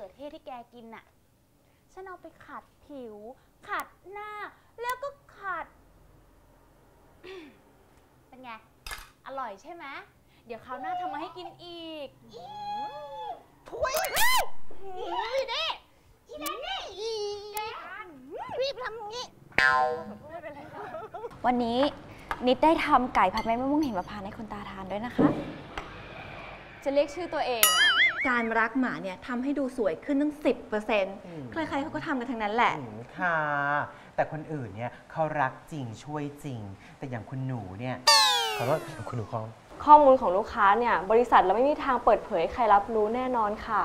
ขือเทศที่แกกินน่ะ ฉันเอาไปขัดผิว ขัดหน้า แล้วก็ขัด เป็นไง อร่อยใช่ไหม เดี๋ยวคราวหน้าทำมาให้กินอีกถ้วยนี่เด้อีเด้นี่แกรีบทำงี้ไม่เป็นไรค่ะวันนี้นิดได้ทำไก่ผัดเม็ดมะม่วงหิมพานต์ให้คุณตาทานด้วยนะคะ จะเรียกชื่อตัวเองอะ การรักหมาเนี่ยทำให้ดูสวยขึ้นตั้ง 10%ใครๆเขาก็ทำกันทั้งนั้นแหละอืมค่ะ แต่คนอื่นเนี่ยเขารักจริงช่วยจริง แต่อย่างคุณหนูเนี่ยขอโทษคุณหนูคอมข้อมูลของลูกค้าเนี่ย บริษัทเราไม่มีทางเปิดเผยให้ใครรับรู้แน่นอนค่ะ